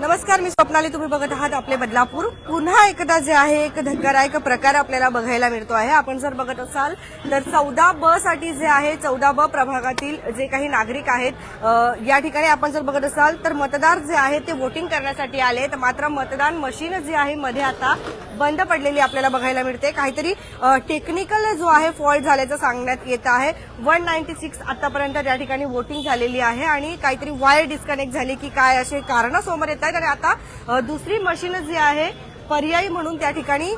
नमस्कार मी स्वप्नाली. तुम्ही बघत आहात आपले बदलापूर. पुन्हा एकदा जे आहे एक धक्कादायक प्रकार आपल्याला बघायला मिळतो आहे. आपण जर बघत असाल तर चौदा ब साठी जे आहे चौदा ब प्रभागातील जे काही नागरिक आहेत या ठिकाणी आपण जर बघत असाल तर मतदार जे आहे ते वोटिंग करण्यासाठी आले तर मात्र मतदान मशीन जी आहे मध्ये आता बंद पडलेली आपल्याला बघायला मिळते. काहीतरी टेक्निकल जो आहे फॉल्ट झाल्याचं सांगण्यात येत आहे. वन नाईन्टी सिक्स आतापर्यंत त्या ठिकाणी वोटिंग झालेली आहे आणि काहीतरी वायर डिस्कनेक्ट झाली की काय असे कारण समोर येत आहेत आणि आता दुसरी मशीन जी आहे पर्यायी म्हणून त्या ठिकाणी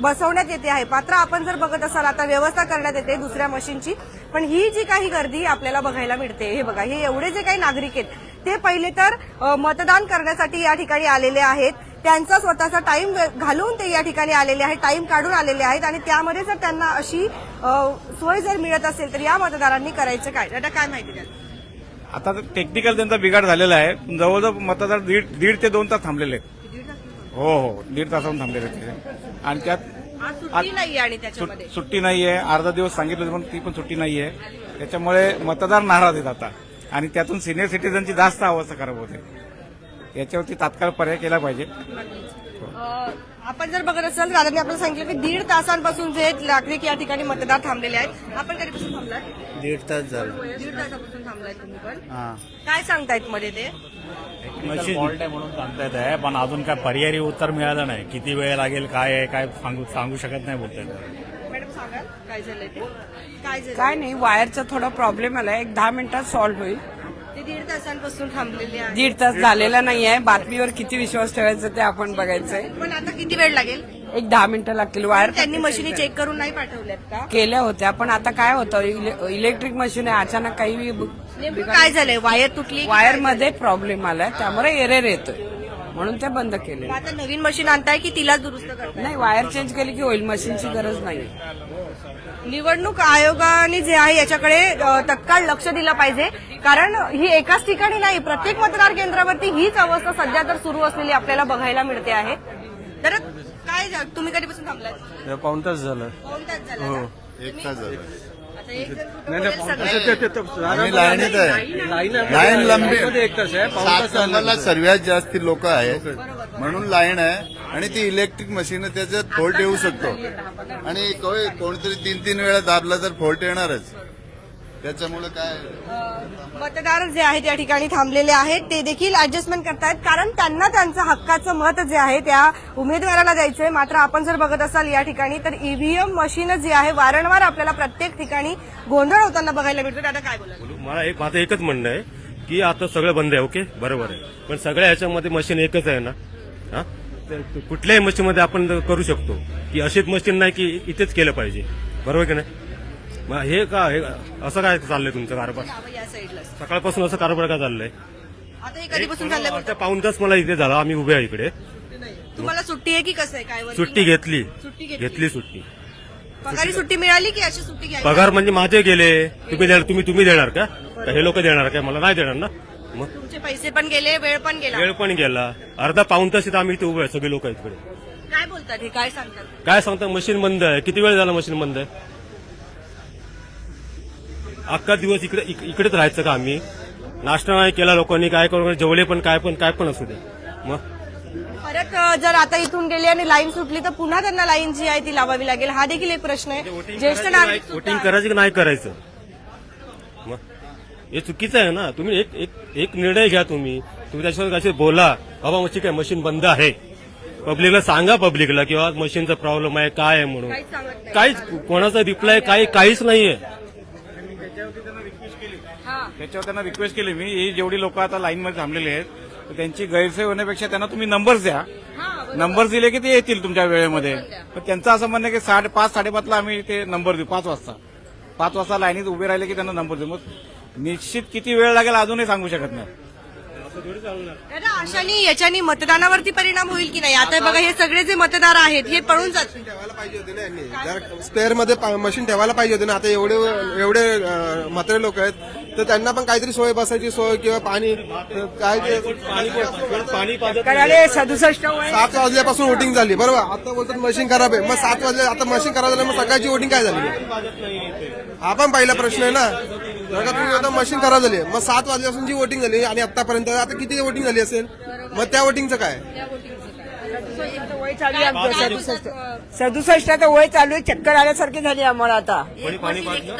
बसवण्यात येते आहे. मात्र आपण जर बघत असाल आता व्यवस्था करण्यात येते दुसऱ्या मशीनची. पण ही जी काही गर्दी आपल्याला बघायला मिळते हे बघा हे एवढे जे काही नागरिक आहेत ते पहिले तर मतदान करण्यासाठी या ठिकाणी आलेले आहेत. त्यांचा स्वतःचा टाइम घालून ते या ठिकाणी आलेले आहेत टाइम काढून आलेले आहेत. आणि त्यामध्ये जर त्यांना अशी सोय जर मिळत असेल तर या मतदारांनी करायचं काय? आता काय माहिती द्या आता टेक्निकल त्यांचा बिघाड झालेला आहे. जवळजवळ मतदार दीड दीड ते दोन तास थांबलेले आहेत. हो हो. दीड तासाहून थांबलेले आहेत तिथे. आणि त्यात सुट्टी नाही नाहीये. अर्धा दिवस सांगितलं पण ती पण सुट्टी नाहीये. त्याच्यामुळे मतदार नाराज आहेत आता. आणि त्यातून सिनियर सिटीजनची जास्त अवस्था खराब होते. याच्यावरती तात्काळ पर्याय केला पाहिजे. आपण जर बघत असाल दादांनी आपल्याला सांगितलं की दीड तासांपासून जे नागरिक या ठिकाणी मतदार थांबलेले आहेत. आपण कधीपासून थांबलाय दीड तास झालं. दीड तासापासून थांबलाय तुम्ही पण. हा. काय सांगतायत मध्ये ते? टेक्निकल फॉल्ट आहे म्हणून सांगता येत आहे पण अजून काय पर्यायी उत्तर मिळालं नाही. किती वेळ लागेल काय आहे काय सांगू सांगू शकत नाही बोलतायत. मॅडम सांगाल काय झालंय ते? काय झालं काय नाही वायरचा थोडा प्रॉब्लेम आलाय. एक दहा मिनिटात सॉल्व्ह होईल. दीड तासांपासून थांबलेले आहे. दीड तास झालेला नाही आहे. बातमीवर किती विश्वास ठेवायचा ते आपण बघायचंय. पण आता किती वेळ लागेल? एक दहा मिनिटं लागतील. वायर त्यांनी मशिनी चेक करून नाही पाठवल्यात का? केल्या होत्या पण आता काय होतं? इले- इलेक्ट्रिक मशीन आहे. अचानक काही नेमकं काय झालंय? वायर तुटली वायरमध्ये प्रॉब्लेम आलाय. त्यामुळे एरेर येतोय. म्हणून ते बंद केले मग आता नवीन मशीन आणताय की तिलाच दुरुस्त करताय? नाही वायर चेंज केली की होईल मशीनची गरज नाही निवडणूक आयोगाने जे आहे याच्याकडे तत्काळ लक्ष दिलं पाहिजे. कारण ही एकाच ठिकाणी नाही प्रत्येक मतदार केंद्रावरती हीच अवस्था सध्या तर सुरू असलेली आपल्याला बघायला मिळते आहे. तर काय तुम्ही कधीपासून थांबलाय पाऊन तास झालं. तास झाला का? एक तास झाला. आता एक जण बोलेल सगळे. आम्ही लाईनीत आहे. लाईन लंबी. सात नंबरला सर्वात जास्त लोक आहेत. म्हणून लाईन आहे. आणि ती इलेक्ट्रिक मशीन त्याच्यात फॉल्ट येऊ शकतो. आणि कोणतरी तीन तीन वेळा दाबला तर फॉल्ट येणारच. त्याच्यामुळे काय? मतदार जे आहेत या ठिकाणी थांबलेले आहेत ते देखील ऍडजस्टमेंट करतायत. कारण त्यांना त्यांचं हक्काचं मत जे आहे त्या उमेदवाराला द्यायचंय. मात्र आपण जर बघत असाल या ठिकाणी तर ईव्हीएम मशीन जी आहे वारंवार आपल्याला प्रत्येक ठिकाणी गोंधळ होताना बघायला मिळतो. आता काय बोला. मला एक माझं एकच म्हणणं आहे की आता सगळं बंद आहे ओके बरोबर आहे. पण सगळ्या ह्याच्यामध्ये मशीन एकच आहे ना? हा? कुठल्याही मशीनमध्ये आपण करू शकतो. की अशीच मशीन नाही की इथेच केलं पाहिजे. बरोबर की नाही? मग हे का हे असं काय चाललंय तुमचं कारभार? सकाळपासून असं कारभार का चाललंय? पाऊन तास मला इथे झाला. आम्ही उभे आहे इकडे. तुम्हाला सुट्टी आहे की कसं आहे? काय सुट्टी? घेतली. घेतली. सुट्टी. पगारी सुट्टी मिळाली की अशी सुट्टी पगार म्हणजे माझे गेले. तुम्ही देणार तुम्ही तुम्ही देणार का? का हे लोक देणार का? मला नाही देणार ना? मग? तुमचे पैसे पण गेले वेळ पण गेला. वेळ पण गेला. अर्धा पाऊन तास इथं आम्ही इथे उभे आहे सगळे लोक आहेत इकडे. काय बोलतात हे? काय सांगतात? काय सांगता मशीन बंद आहे. किती वेळ झाला मशीन बंद आहे? अख्खा दिवस इकडे इक- इकडेच राहायचं का आम्ही? नाश्ता नाही केला लोकांनी काय करून जेवले पण काय पण काय पण असू दे. मग? परत अ, जर आता इथून गेले आणि लाईन सुटली तर पुन्हा त्यांना लाईन जी आहे ती लावावी लागेल. हा देखील एक प्रश्न आहे. ज्येष्ठ नागरिक सुद्धा वोटिंग करायचं की नाही करायचं? हे चुकीचं आहे ना. तुम्ही एक एक एक निर्णय घ्या तुम्ही. तुम्ही त्याच्यावर कसे बोला बाबा ठीक आहे मशीन बंद आहे. पब्लिकला सांगा पब्लिकला किंवा मशीनचा प्रॉब्लेम आहे काय आहे म्हणून. काहीच सांगत नाही. काहीच कोणाचा रिप्लाय काही काहीच नाहीये. हा. त्याच्यावर त्यांना रिक्वेस्ट केली. मी ही जेवढी लोक आता लाईनमध्ये थांबलेली आहेत तर त्यांची गैरसोय होण्यापेक्षा त्यांना तुम्ही नंबर्स द्या. नंबर दिले की ते येतील तुमच्या वेळेमध्ये. पण त्यांचं असं म्हणणं आहे की साडे पाच साडेपाचला आम्ही ते नंबर देऊ. पाच वाजता. पाच वाजता लाईनीत उभे राहिले की त्यांना नंबर देऊ. मग निश्चित किती वेळ लागेल अजूनही सांगू शकत नाही. दादा, अशाने याच्यानी मतदानावरती परिणाम होईल की नाही? आता बघा हे सगळे जे मतदार आहेत हे पळून जातील ठेवायला पाहिजे होते ना यांनी. जर स्पेअरमध्ये पा- मशीन ठेवायला पाहिजे होते ना आता एवढे एवढे अं, म्हातारे लोक आहेत तर त्यांना पण काहीतरी सोय बसायची सोय किंवा पाणी काय ते पाणी करायला सदुसष्ट वय. सात वाजल्यापासून वोटिंग झाली बरोबर? आता बोलतात मशीन खराब आहे. मग सात वाजले आता मशीन खराब झालं मग सकाळची वोटिंग काय झाली? हा पण पहिला प्रश्न आहे ना. का तुम्ही आता मशीन खराब झाली. मग सात वाजल्यापासून जी वोटिंग झाली आणि आतापर्यंत आता किती वोटिंग झाली असेल? मग त्या वोटिंगचं काय? वय चालू आहे आमचं सदुसष्ट सदुसष्टाचं वय चालू आहे चक्कर आल्यासारखी झाली आम्हाला आता.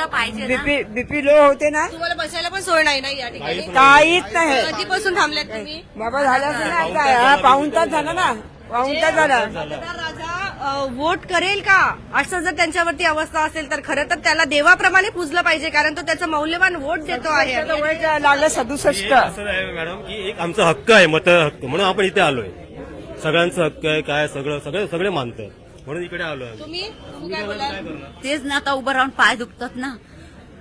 पाहिजे बीपी बीपी लो होते ना? तुम्हाला बसायला पण सोय नाही ना या ठिकाणी? काहीच नाही. कधीपासून थांबल्यात तुम्ही? बाबा झालं असं नाही हा, पाऊण तास झाला ना. पाऊण तास झाला. राजा. वोट करेल का? असं जर त्यांच्यावरती अवस्था असेल तर खरं तर त्याला देवाप्रमाणे पूजलं पाहिजे कारण तो त्याचं मौल्यवान वोट देतो आहे. लागलं सदुसष्ट. असं आहे मॅडम की एक आमचा हक्क आहे मत हक्क. म्हणून आपण इथे आलोय. सगळ्यांचं हक्क आहे काय सगळं सगळे सगळे मानतात म्हणून इकडे आलोय. तुम्ही तुम्ही काय बोलाल? तेच ना आता उभं राहून पाय दुखतात ना.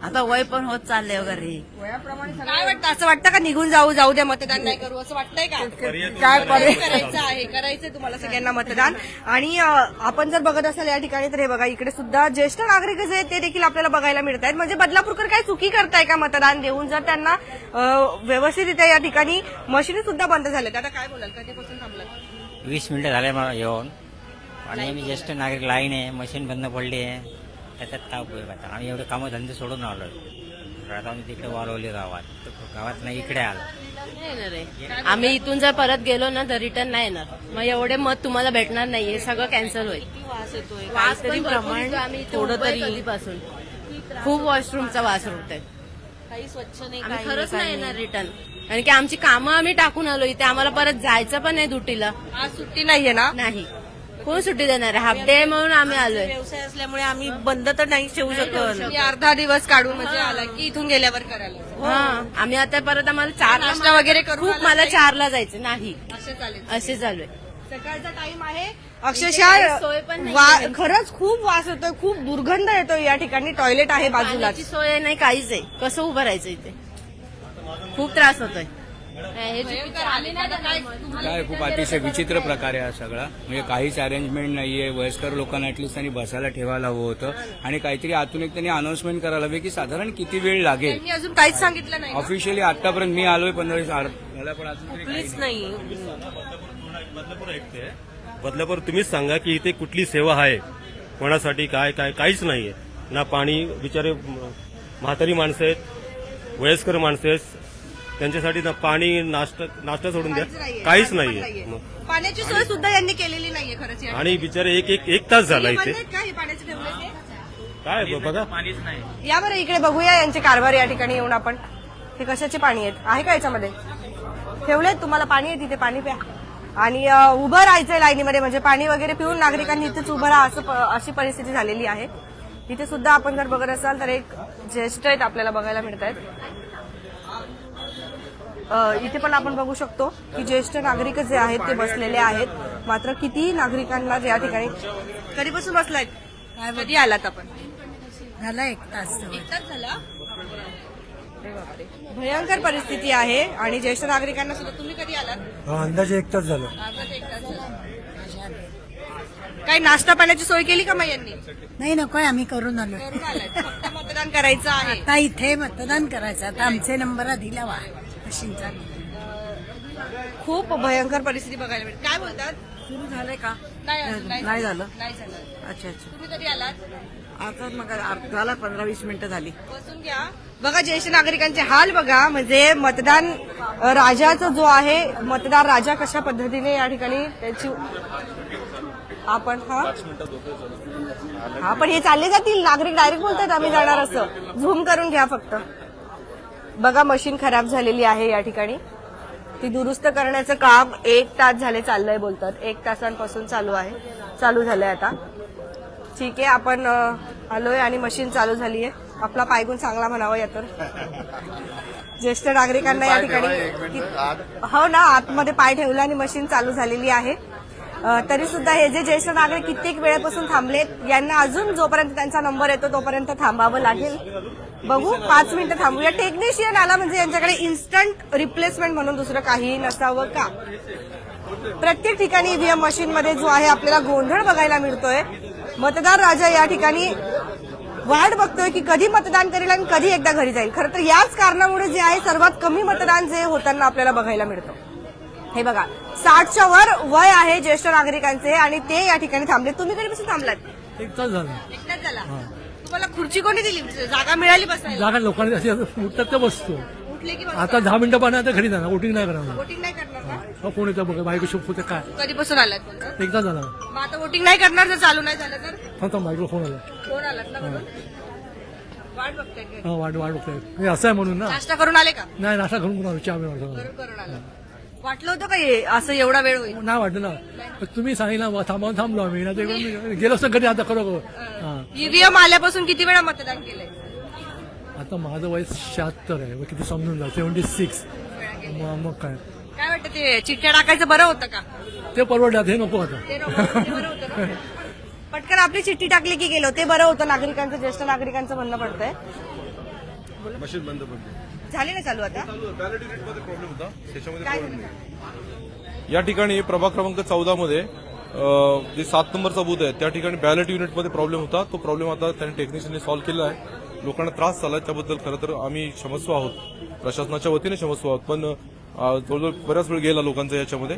आता वय पण होत चाललंय वगैरे. काय वाटतं? असं वाटतं का निघून जाऊ जाऊ द्या मतदान नाही करू? असं वाटतंय का? काय पर्याय करायचं आहे? करायचंय तुम्हाला सगळ्यांना मतदान. आणि अ, आपण जर बघत असाल या ठिकाणी तर हे बघा इकडे सुद्धा ज्येष्ठ नागरिक जे आहेत ते देखील आपल्याला बघायला मिळत आहेत. म्हणजे बदलापूरकर काय चुकी करताय का मतदान देऊन? जर त्यांना अ, व्यवस्थितरित्या या ठिकाणी मशीन सुद्धा बंद झाल्यात आता काय बोलाल? कधीपासून थांबलात? वीस मिनिटं झाले मला येऊन. आणि आम्ही ज्येष्ठ नागरिक लाईन आहे मशीन बंद पडली आहे. त्याच्यात काय उपयोग आता आम्ही एवढे कामं धंदे सोडून आलो आता आम्ही तिकडे वाळवली गावात. गावात नाही इकडे आलो. नाही येणार आहे. आम्ही इथून जर परत गेलो ना तर रिटर्न नाही येणार. मग एवढे मत तुम्हाला भेटणार नाही. हे सगळं कॅन्सल होईल. वास तरी प्रमाण थोडं तरी. कधीपासून. खूप वॉशरूमचा वास होत काही स्वच्छ नाही आम्ही खरंच नाही येणार रिटर्न कारण की आमची कामं आम्ही टाकून आलो इथे. आम्हाला परत जायचं पण नाही ड्युटीला. आज सुट्टी नाहीये ना? नाही. कोण सुट्टी देणार आहे? हाफ डे म्हणून आम्ही आलोय. व्यवसाय असल्यामुळे आम्ही बंद तर नाही ठेवू शकत. मी अर्धा दिवस काढून म्हणजे आला की इथून गेल्यावर करायला. हा. आम्ही आता परत आम्हाला चार नाश्ता वगैरे करून खूप मला? चारला जायचं नाही. असे चालेल असे चालू आहे. सकाळचा टाइम आहे. अक्षरशः काहीच सोय पण नाही वा-. खरंच खूप वास येतोय खूप दुर्गंध येतोय या ठिकाणी. टॉयलेट आहे बाजूलाच. पाण्याची सोय नाही काहीच आहे कसं उभं राहायचं इथे? खूप त्रास होतोय. हे. काय खूप अतिशय विचित्र प्रकार आहे हा सगळा. म्हणजे काहीच अरेंजमेंट नाहीये. वयस्कर लोकांना ऍटलीस्ट त्यांनी बसायला ठेवायला हवं होतं. आणि काहीतरी आतून एक त्यांनी अनाउन्समेंट करायला हवी की साधारण किती वेळ लागेल? त्यांनी अजून काहीच सांगितलं नाही ऑफिशियली आतापर्यंत मी आलोय पंधरा वीस झाला पण अजून तरी काही नाही. बदलापूर ऐकते. बदलापूर तुम्हीच सांगा की इथे कुठली सेवा आहे? कोणासाठी काय काय काहीच नाहीये. ना पाणी बिचारे म्हातारी माणसं आहेत वयस्कर माणसं आहेत त्यांच्यासाठी ना पाणी नाश्ता नाश्ता सोडून द्या. काहीच नाहीये. मग. पाण्याची सोय सुद्धा यांनी केलेली नाहीये खरंच या आणि बिचारे एक एक एक तास झाला. इथे. का हे पाण्याचे ते? काय ब- बघा. या बरं इकडे बघूया यांचे कारभार या ठिकाणी येऊन आपण. हे कशाचे पाणी आहेत? आहे का याच्यामध्ये? ठेवलेत? तुम्हाला पाणी आहे तिथे? पाणी प्या. आणि अ, उभं राहायचंय लाईनीमध्ये. म्हणजे पाणी वगैरे पिऊन नागरिकांनी इथेच उभं राहा असं प- अशी परिस्थिती झालेली आहे. इथे सुद्धा आपण जर बघत असाल तर एक ज्येष्ठ आहेत आपल्याला बघायला मिळत आहेत इथे पण आपण बघू शकतो की ज्येष्ठ नागरिक जे आहेत ते बसलेले आहेत. मात्र किती नागरिकांना या ठिकाणी कधीपासून बसलायत? कधी आलात आपण? झाला एक तास एक तास झाला? भयंकर परिस्थिती आहे आणि ज्येष्ठ नागरिकांना सुद्धा तुम्ही कधी आलात? अंदाजे एक तास झालं. अर्धा ते एक तास झाला. काही नाश्ता पाण्याची सोय केली का मग यांनी? नाही नकोय आम्ही करून आलो. मतदान करायचं आहे. आता इथे मतदान करायचं. आता आमचे नंबर दिला वा मशीनचा खूप भयंकर परिस्थिती बघायला मिळते. काय बोलतात? सुरू झालंय का? नाही अजून, नाही झालं? नाही झालं. अच्छा अच्छा. तुम्ही कधी आलात? आता मग झाला पंधरा वीस मिनिटं झाली. बसून घ्या. बघा ज्येष्ठ नागरिकांचे हाल बघा. म्हणजे मतदान अ, राजाचा जो आहे मतदार राजा कशा पद्धतीने या ठिकाणी त्याची आपण हा? हा पण हे चालले जातील. नागरिक डायरेक्ट बोलतात आम्ही जाणार असं. झूम करून घ्या फक्त. बघा मशीन खराब झालेली आहे या ठिकाणी. ती दुरुस्त करण्याचं काम एक तास झाले चाललंय बोलतात. एक तासांपासून चालू आहे. चालू झालंय आता. ठीक आहे आपण आलोय आणि मशीन चालू झाली आहे आपला पायगुण चांगला म्हणावा यातून ज्येष्ठ नागरिकांना या ठिकाणी हो ना आतमध्ये पाय ठेवला आणि मशीन चालू झालेली आहे. तरी सुद्धा हे जे ज्येष्ठ नागरिक कित्येक वेळेपासून थांबलेत यांना अजून जोपर्यंत त्यांचा नंबर येतो तोपर्यंत थांबावं लागेल. बघू पाच मिनिटं थांबूया. टेक्निशियन आला म्हणजे यांच्याकडे इन्स्टंट रिप्लेसमेंट म्हणून दुसरं काहीही नसावं का? प्रत्येक ठिकाणी ईव्हीएम मशीन मध्ये जो आहे आपल्याला गोंधळ बघायला मिळतोय. मतदार राजा या ठिकाणी वाट बघतोय की कधी मतदान करेल आणि कधी एकदा घरी जाईल. खरं तर याच कारणामुळे जे आहे सर्वात कमी मतदान जे होताना आपल्याला बघायला मिळतं. हे बघा साठच्या वर वय आहे ज्येष्ठ नागरिकांचे आणि ते या ठिकाणी थांबले. तुम्ही कधीपासून थांबलात? एक तास झालं. एकटाच झाला. तुम्हाला खुर्ची कोणी दिली? जागा मिळाली बसायला. जागा लोकांनी अशी उठतात तर बसतो उठले की आता दहा मिनिटं पाहणार तर घरी जाणार वोटिंग नाही करणार. वोटिंग नाही करणार का? मग कोण येतं बघा बायको शोक होते काय? कधीपासून आलात पण? एकदा झाला. मग आता वोटिंग नाही करणार जर चालू नाही झालं तर? थांब थांब बायको फोन आला. कोण आलात ना म्हणून वाट बघताय? हा वाट वाट बघताय. हे असं आहे म्हणून ना. नाश्ता करून आले का? नाही नाश्ता घरून कोण चहा वाटतो करून करून आला. वाटलं होतं का हे? असं एवढा वेळ होईल? नाही वाटलं ना. पण तुम्ही सांगितलं थांबावून थांबलो आम्ही ना ते गेलो असतो घरी आता हा. ईव्हीएम आल्यापासून किती वेळा मतदान केलंय? आता माझं वय शहात्तर आहे मग किती समजून जा सेव्हन्टी सिक्स. मग काय? काय वाटतं ते चिठ्ठ्या टाकायचं बरं होतं का? ते परवडलं हे नको आता. ते नको, ते बरं होतं ना? पटकन आपली चिठ्ठी टाकली की गेलो ते बरं होतं. नागरिकांचं ज्येष्ठ नागरिकांचं म्हणणं पडतंय. मशीन बंद पडली झाली ना चालू आता? काय झालं? या ठिकाणी प्रभाग क्रमांक चौदा मध्ये जे सात नंबरचा बूथ आहे त्या ठिकाणी बॅलेट युनिटमध्ये प्रॉब्लेम होता. तो प्रॉब्लेम आता त्यांनी टेक्निशियनने सॉल्व्ह केला आहे. लोकांना त्रास झाला त्याबद्दल खरं तर आम्ही क्षमस्व आहोत. प्रशासनाच्या वतीने क्षमस्व आहोत. पण जवळजवळ बऱ्याच वेळ गेला लोकांचा याच्यामध्ये.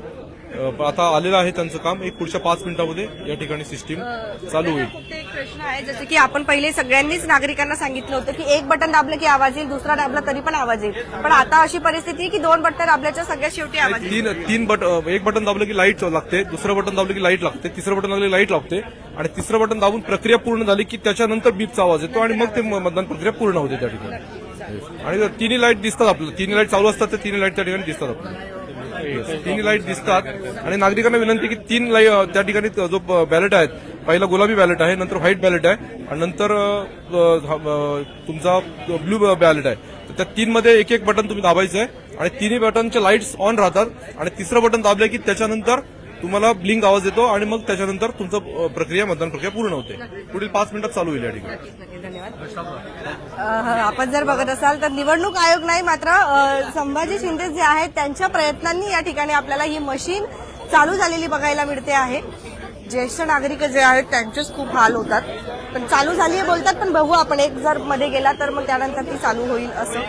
आता आलेलं आहे त्यांचं काम. एक पुढच्या पाच मिनिटामध्ये या ठिकाणी सिस्टीम चालू होईल. एक प्रश्न आहे. जसं की आपण पहिले सगळ्यांनीच नागरिकांना सांगितलं होतं की एक बटन दाबलं की आवाज येईल दुसरा दाबला तरी पण आवाज येईल. पण आता अशी परिस्थिती आहे की दोन बटन दाबल्याच्या सगळ्यात शेवटी आवाज येईल. तीन तीन बट एक बटन दाबलं की लाइट लागते दुसरं बटन दाबलं की लाइट लागते तिसरं बटन दाबलं की लाइट लागते आणि तिसरं बटन दाबून प्रक्रिया पूर्ण झाली की त्याच्यानंतर बीपचा आवाज येतो आणि मग ते मतदान प्रक्रिया पूर्ण होते त्या ठिकाणी. आणि तिन्ही लाइट दिसतात आपल्याला तिन्ही लाइट चालू असतात तर तिन्ही लाइट त्या ठिकाणी दिसतात आपल्याला. तिन्ही लाइट दिसतात. आणि नागरिकांना विनंती की तीन लाई त्या ठिकाणी जो बॅलेट आहेत पहिला गुलाबी बॅलेट आहे नंतर व्हाईट बॅलेट आहे आणि नंतर तुमचा ब्लू बॅलेट आहे. त्या तीन मध्ये एक एक बटन तुम्ही दाबायचं आहे. आणि तिन्ही बटनचे लाईट्स ऑन राहतात. आणि तिसरं बटन दाबलं की त्याच्यानंतर तुम्हाला ब्लिंक आवाज येतो आणि मग त्याच्यानंतर तुमचं प्रक्रिया मतदान प्रक्रिया पूर्ण होते. पुढील पाच मिनिटात चालू होईल या ठिकाणी. अह, आपण जर बघत असाल तर निवडणूक आयोग नाही मात्र संभाजी शिंदे जे आहेत त्यांच्या प्रयत्नांनी या ठिकाणी आपल्याला ही मशीन चालू झालेली बघायला मिळते आहे. ज्येष्ठ नागरिक जे आहेत त्यांचेच खूप हाल होतात. पण चालू झाली आहे बोलतात पण बघू आपण एक जर मध्ये गेला तर मग त्यानंतर ती चालू होईल असं.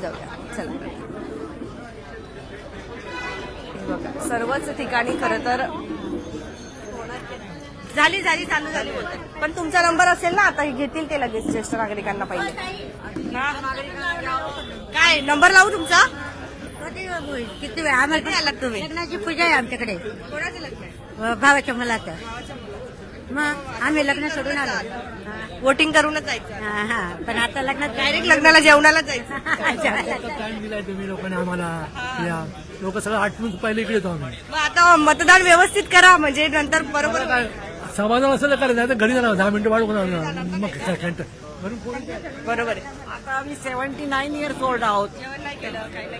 जाऊया. चला. सर्वच ठिकाणी खरं तर झाली झाली चालू झाली बोलतात पण तुमचा नंबर असेल ना आता हे घेतील ते लगेच ज्येष्ठ नागरिकांना पहिले. काय नंबर लावू तुमचा? किती वेळ? आम्हाला तुम्ही? लग्नाची पूजा आहे आमच्याकडे. कोणाचं लग्न? भावाच्या मुलाचं. मग आम्ही लग्न सोडून आलो. वोटिंग करूनच जायचं. हा हा. पण आता लग्नात डायरेक्ट लग्नाला जेवणाला जायचं. टाइम दिलाय तुम्ही लोकांनी आम्हाला. या. लोक सगळं आठवून पहिले इकडे येतो आम्ही. मग आता मतदान व्यवस्थित करा म्हणजे नंतर बरोबर समाधान असं करायचं नाही तर घरी जाणार. दहा मिनिटं वाढ होणार मग काय फोन बरोबर आहे. आता आम्ही सेव्हन्टी नाईन इयर्स ओल्ड आहोत.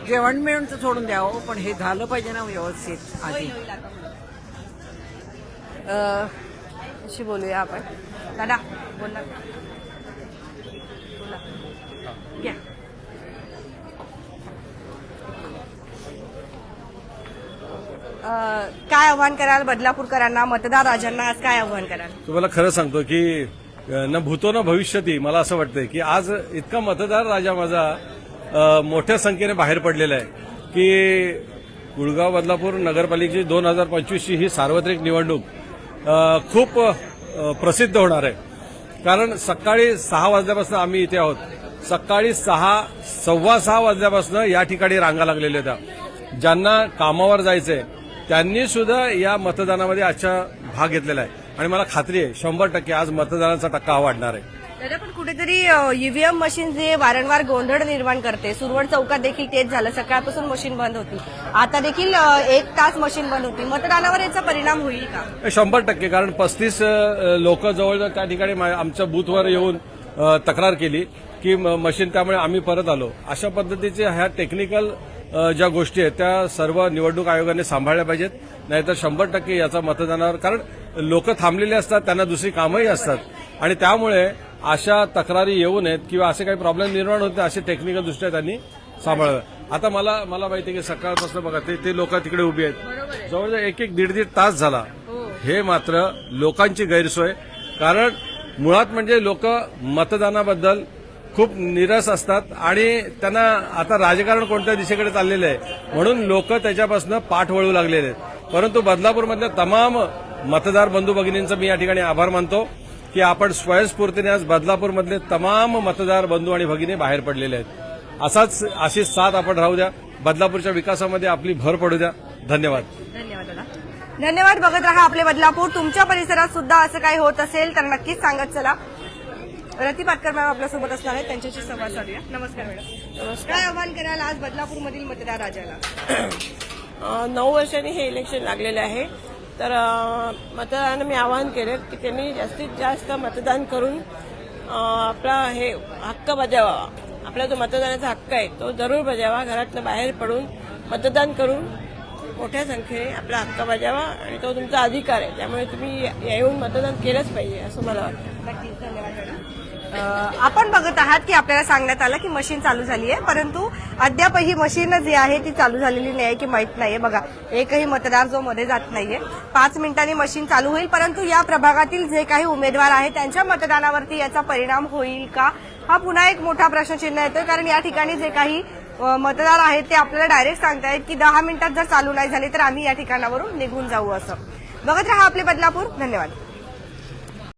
जेवण मिळून तर सोडून द्यावं पण हे झालं पाहिजे ना व्यवस्थित आधी. अशी बोलूया आपण. दादा बोला बोला घ्या. काय आव्हान कराल बदलापूरकरांना मतदार राजांना आज काय आव्हान कराल? तुम्हाला खरं सांगतो की न भूतो न भविष्यती मला असं वाटतंय की आज इतका मतदार राजा माझा मोठ्या संख्येने बाहेर पडलेला आहे की गुळगाव बदलापूर नगरपालिकेची दोन हजार पंचवीसची ही सार्वत्रिक निवडणूक खूप प्रसिद्ध होणार आहे. कारण सकाळी सहा वाजल्यापासून आम्ही इथे आहोत. सकाळी सहा सव्वा सहा वाजल्यापासून या ठिकाणी रांगा लागलेल्या होत्या ज्यांना कामावर जायचंय त्यांनी सुद्धा या मतदानामध्ये आजच्या भाग घेतलेला आहे. आणि मला खात्री आहे शंभर टक्के आज मतदानाचा टक्का हा वाढणार आहे. दादा पण कुठेतरी ईव्हीएम मशीन जे वारंवार गोंधळ निर्माण करते सुरवड चौकात देखील तेच झालं. सकाळपासून मशीन बंद होती. आता देखील एक तास मशीन बंद होती. मतदानावर याचा परिणाम होईल का? शंभर टक्के कारण पस्तीस लोक जवळजवळ त्या ठिकाणी आमच्या बूथवर येऊन तक्रार केली की म- मशीन त्यामुळे आम्ही परत आलो. अशा पद्धतीचे ह्या टेक्निकल ज्या गोष्टी आहेत त्या सर्व निवडणूक आयोगाने सांभाळल्या पाहिजेत. नाहीतर शंभर टक्के याचा मतदानावर कारण लोक थांबलेले असतात त्यांना दुसरी कामंही असतात. आणि त्यामुळे अशा तक्रारी येऊ नयेत किंवा असे काही प्रॉब्लेम निर्माण होते असे टेक्निकल दृष्ट्या त्यांनी सांभाळावे आता मला मला माहिती आहे की सकाळपासून बघा ते ते लोक तिकडे उभी आहेत. जवळजवळ एक एक दीड दीड तास झाला. हे. मात्र लोकांची गैरसोय. कारण मुळात म्हणजे लोक मतदानाबद्दल खूप निरस असतात आणि त्यांना आता राजकारण कोणत्या दिशेकडे चाललेलं आहे? म्हणून लोक त्याच्यापासून पाठ वळू लागलेले आहेत. परंतु बदलापूरमधल्या तमाम मतदार बंधू भगिनींचं मी या ठिकाणी आभार मानतो. की आपण स्वयंस्फूर्तीने आज बदलापूरमधले तमाम मतदार बंधू आणि भगिनी बाहेर पडलेले आहेत. असाच अशी साथ आपण राहू द्या. बदलापूरच्या विकासामध्ये आपली भर पडू द्या. धन्यवाद. धन्यवाद दादा. धन्यवाद बघत राहा आपले बदलापूर. तुमच्या परिसरात सुद्धा असं काही होत असेल तर नक्कीच सांगत चला. रती पाटकर मॅम आपल्यासोबत असणार आहेत. त्यांच्याशी संवाद साधूया. नमस्कार मॅडम. काय आव्हान कराल आज बदलापूरमधील मतदार राजाला? नऊ वर्षांनी हे इलेक्शन लागलेले आहे. तर अ, मतदारांना मी आवाहन केलं की त्यांनी जास्तीत जास्त मतदान करून आपला हे हक्क बजावावा आपला जो मतदानाचा हक्क आहे तो जरूर बजावा. घरातनं बाहेर पडून मतदान करून मोठ्या संख्येने आपला हक्क बजावा आणि तो तुमचा अधिकार आहे. त्यामुळे तुम्ही येऊन मतदान केलंच पाहिजे असं मला वाटतं. आपण बघत आहात की आपल्याला सांगण्यात आलं की मशीन चालू झाली आहे परंतु अद्याप ही मशीन जी आहे ती चालू झालेली नाही की माहीत नाहीये. बघा एकही मतदार जो मध्ये जात नाहीये. पाच मिनिटांनी मशीन चालू होईल परंतु या प्रभागातील जे काही उमेदवार आहेत त्यांच्या मतदानावरती याचा परिणाम होईल का? हा पुन्हा एक मोठा प्रश्नचिन्ह येतोय कारण या ठिकाणी जे काही मतदार आहेत ते आपल्याला डायरेक्ट सांगतायत की दहा मिनिटात जर चालू नाही झाली तर आम्ही या ठिकाणावरून निघून जाऊ असं. बघत राहा आपले बदलापूर. धन्यवाद.